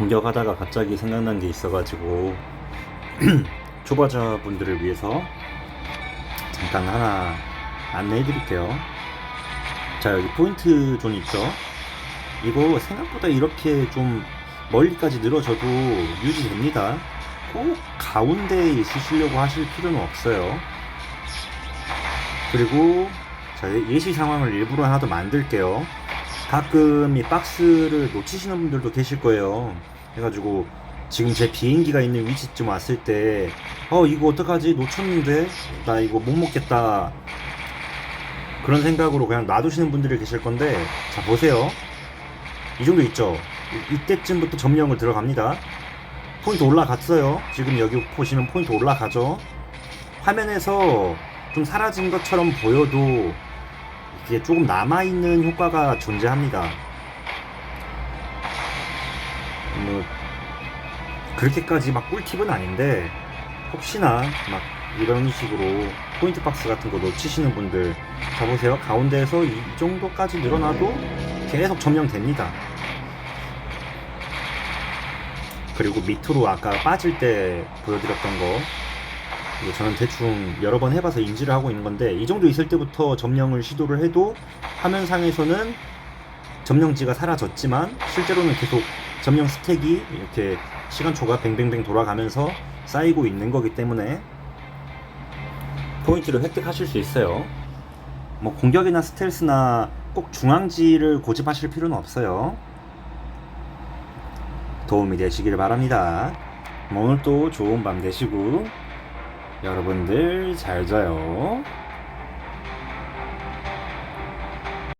공격하다가 갑자기 생각난 게 있어가지고 초보자분들을 위해서 잠깐 하나 안내해 드릴게요. 자 여기 포인트 존 있죠? 이거 생각보다 이렇게 좀 멀리까지 늘어져도 유지됩니다. 꼭 가운데에 있으시려고 하실 필요는 없어요. 그리고 자, 예시 상황을 일부러 하나 더 만들게요. 가끔 이 박스를 놓치시는 분들도 계실 거예요. 해가지고 지금 제 비행기가 있는 위치쯤 왔을 때, 어, 이거 어떡하지? 놓쳤는데? 나 이거 못 먹겠다. 그런 생각으로 그냥 놔두시는 분들이 계실 건데, 자, 보세요. 이 정도 있죠? 이- 이때쯤부터 점령을 들어갑니다. 포인트 올라갔어요. 지금 여기 보시면 포인트 올라가죠? 화면에서 좀 사라진 것처럼 보여도 이게 조금 남아있는 효과가 존재합니다. 뭐, 그렇게까지 막 꿀팁은 아닌데, 혹시나 막 이런 식으로 포인트 박스 같은 거 놓치시는 분들, 자 보세요. 가운데에서 이 정도까지 늘어나도 계속 점령됩니다. 그리고 밑으로 아까 빠질 때 보여드렸던 거, 저는 대충 여러 번 해봐서 인지를 하고 있는 건데 이 정도 있을 때부터 점령을 시도를 해도 화면상에서는 점령지가 사라졌지만 실제로는 계속 점령 스택이 이렇게 시간초가 뱅뱅뱅 돌아가면서 쌓이고 있는 거기 때문에 포인트를 획득하실 수 있어요. 뭐 공격이나 스텔스나 꼭 중앙지를 고집하실 필요는 없어요. 도움이 되시길 바랍니다. 뭐 오늘 또 좋은 밤 되시고 여러분들 잘 자요.